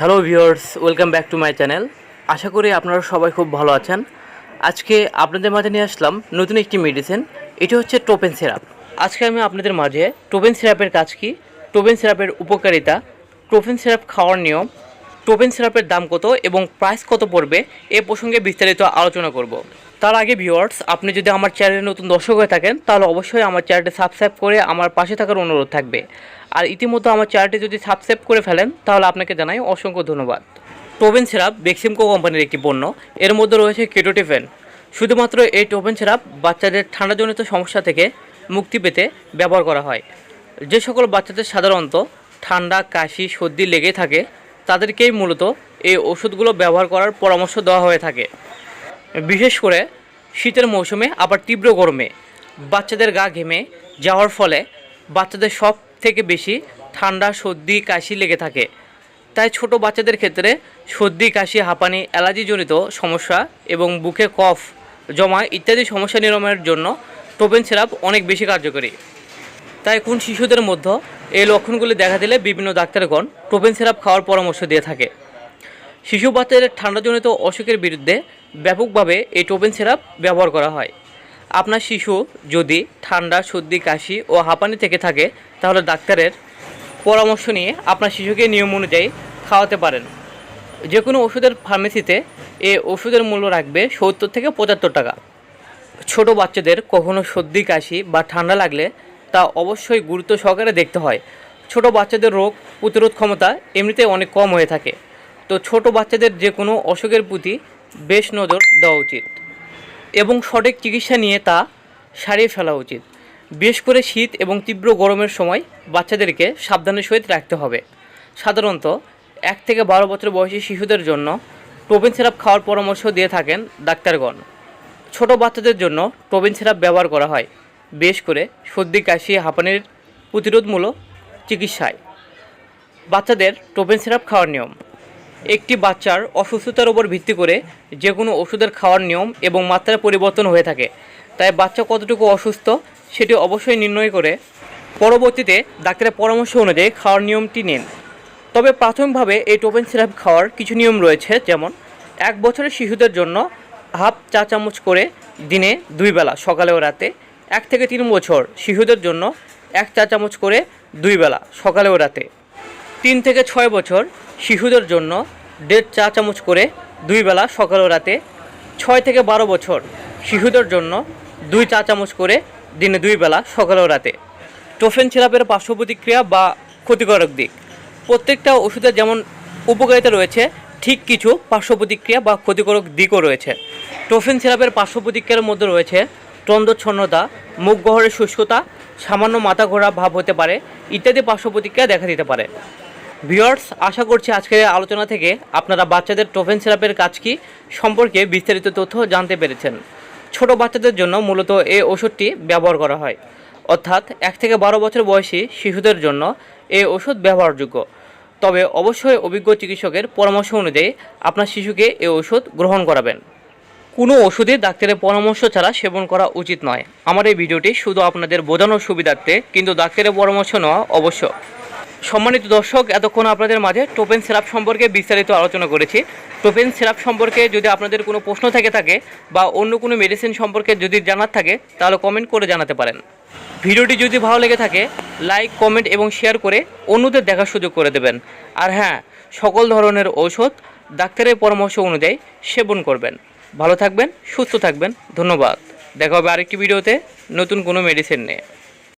Hello viewers, welcome back to my channel. আশা করি আপনারা সবাই খুব ভালো আছেন। আজকে আপনাদের মাঝে নিয়ে আসলাম নতুন একটি মেডিসিন এটি হচ্ছে টোপেন সিরাপ আজকে আমি আপনাদের মাঝে টোপেন সিরাপের কাজ কি? টোপেন সিরাপের উপকারিতা টোপেন সিরাপ খাওয়ার নিয়ম টোপেন সিরাপের দাম কত এবং প্রাইস কত পড়বে এ প্রসঙ্গে বিস্তারিত আলোচনা করব। তার আগে ভিউয়ার্স আপনি যদি আমার চ্যানেলে নতুন দর্শক হয়ে থাকেন, তাহলে অবশ্যই আমার চ্যানেলটি সাবস্ক্রাইব করে আমার পাশে থাকার অনুরোধ থাকবে। আর ইতিমধ্যে আমার চ্যানেলটি যদি সাবস্ক্রাইব করে ফেলেন, তাহলে আপনাকে জানাই অসংখ্য ধন্যবাদ। টোবেন সিরাপ বেক্সিমকো কোম্পানির একটি পণ্য। এর মধ্যে রয়েছে কেটোটিফেন শুধুমাত্র এই টোবেন সিরাপ বাচ্চাদের ঠান্ডাজনিত সমস্যা থেকে মুক্তি পেতে ব্যবহার করা হয়। যে সকল বাচ্চাদের সাধারণত ঠান্ডা, কাশি, সর্দি লেগে থাকে, তাদেরকেই মূলত এই ওষুধগুলো ব্যবহার করার পরামর্শ দেওয়া হয়ে থাকে। বিশেষ করে শীতের মৌসুমে, আবার তীব্র গরমে। বাচ্চাদের গা ঘেমে যাওয়ার ফলে বাচ্চাদের সব থেকে বেশি ঠান্ডা, সর্দি, কাশি লেগে থাকে। তাই ছোট বাচ্চাদের ক্ষেত্রে সর্দি, কাশি, হাঁপানি, অ্যালার্জিজনিত সমস্যা এবং বুকে কফ, জমা ইত্যাদি সমস্যা নিরাময়ের জন্য টোপেন সিরাপ অনেক বেশি কার্যকরী। তাই কোন শিশুদের মধ্যে এই লক্ষণগুলি দেখা দিলে বিভিন্ন ডাক্তারগণ টোপেন সিরাপ খাওয়ার পরামর্শ দিয়ে থাকে। শিশু বাচ্চাদের ঠান্ডাজনিত অসুখের বিরুদ্ধে ব্যাপকভাবে এই টোপেন সিরাপ ব্যবহার করা হয়। আপনার শিশু যদি ঠান্ডা, সর্দি, কাশি ও হাঁপানি থেকে থাকে, তাহলে ডাক্তারের পরামর্শ নিয়ে আপনার শিশুকে নিয়ম অনুযায়ী খাওয়াতে পারেন। যে কোনো ওষুধের ফার্মেসিতে এই ওষুধের মূল্য রাখবে সত্তর থেকে পঁচাত্তর টাকা। ছোট বাচ্চাদের কখনো সর্দি, কাশি বা ঠান্ডা লাগলে তা অবশ্যই গুরুত্ব সহকারে দেখতে হয়। ছোট বাচ্চাদের রোগ প্রতিরোধ ক্ষমতা এমনিতে অনেক কম হয়ে থাকে। তো ছোট বাচ্চাদের যে কোনো অসুখের প্রতি বেশ নজর দেওয়া উচিত এবং সঠিক চিকিৎসা নিয়ে তা সারিয়ে ফেলা উচিত। বিশেষ করে শীত এবং তীব্র গরমের সময় বাচ্চাদেরকে সাবধানের সহিত রাখতে হবে। সাধারণত এক থেকে বারো বছর বয়সী শিশুদের জন্য টোপেন সিরাপ খাওয়ার পরামর্শ দিয়ে থাকেন ডাক্তারগণ। ছোট বাচ্চাদের জন্য টোবিন সিরাপ ব্যবহার করা হয় বেশ করে সর্দি, কাশি, হাঁপানির প্রতিরোধমূলক চিকিৎসায়। বাচ্চাদের টোপেন সিরাপ খাওয়ার নিয়ম। একটি বাচ্চার অসুস্থতার উপর ভিত্তি করে যে কোনো ওষুধের খাওয়ার নিয়ম এবং মাত্রার পরিবর্তন হয়ে থাকে। তাই বাচ্চা কতটুকু অসুস্থ সেটি অবশ্যই নির্ণয় করে পরবর্তীতে ডাক্তারের পরামর্শ অনুযায়ী খাওয়ার নিয়মটি নিন। তবে প্রাথমিকভাবে এই টোপেন সিরাপ খাওয়ার কিছু নিয়ম রয়েছে, যেমন এক বছরের শিশুদের জন্য হাফ চা চামচ করে দিনে দুই বেলা, সকালে ও রাতে। এক থেকে তিন বছর শিশুদের জন্য এক চা চামচ করে দুই বেলা, সকালে ও রাতে। তিন থেকে ছয় বছর শিশুদের জন্য দেড় চা চামচ করে দুই বেলা সকাল ও রাতে ছয় থেকে বারো বছর শিশুদের জন্য দুই চা চামচ করে দিনে দুই বেলা সকাল ও রাতে। টোফেন সিরাপের পার্শ্ব প্রতিক্রিয়া বা ক্ষতিকারক দিক। প্রত্যেকটা ওষুধের যেমন উপকারিতা রয়েছে, ঠিক কিছু পার্শ্ব প্রতিক্রিয়া বা ক্ষতিকারক দিকও রয়েছে। টোফেন সিরাপের পার্শ্ব প্রতিক্রিয়ার মধ্যে রয়েছে তন্দ্রচ্ছন্নতা মুখ গহরের শুষ্কতা, সামান্য মাথা ঘোরা ভাব হতে পারে ইত্যাদি পার্শ্ব প্রতিক্রিয়া দেখা দিতে পারে। ভিওর্স আশা করছি আজকের আলোচনা থেকে আপনারা বাচ্চাদের টোফেন সিরাপের কাজ কি সম্পর্কে বিস্তারিত তথ্য জানতে পেরেছেন। ছোট বাচ্চাদের জন্য মূলত এই ওষুধটি ব্যবহার করা হয়। অর্থাৎ এক থেকে বারো বছর বয়সী শিশুদের জন্য এই ওষুধ ব্যবহারযোগ্য। তবে অবশ্যই অভিজ্ঞ চিকিৎসকের পরামর্শ অনুযায়ী আপনার শিশুকে এই ওষুধ গ্রহণ করাবেন। কোনো ওষুধই ডাক্তারের পরামর্শ ছাড়া সেবন করা উচিত নয়। আমার এই ভিডিওটি শুধু আপনাদের বোঝানোর সুবিধার্থে, কিন্তু ডাক্তারের পরামর্শ নেওয়া অবশ্য সম্মানিত দর্শক, এতক্ষণ আপনাদের মাঝে টোপেন সিরাপ সম্পর্কে বিস্তারিত আলোচনা করেছি। টোপেন সিরাপ সম্পর্কে যদি আপনাদের কোনো প্রশ্ন থেকে থাকে বা অন্য কোনো মেডিসিন সম্পর্কে যদি জানার থাকে, তাহলে কমেন্ট করে জানাতে পারেন। ভিডিওটি যদি ভালো লেগে থাকে লাইক কমেন্ট এবং শেয়ার করে অন্যদের দেখার সুযোগ করে দেবেন। আর হ্যাঁ সকল ধরনের ঔষধ ডাক্তারের পরামর্শ অনুযায়ী সেবন করবেন। ভালো থাকবেন, সুস্থ থাকবেন, ধন্যবাদ। দেখা হবে আরেকটি ভিডিওতে নতুন কোনো মেডিসিন নিয়ে।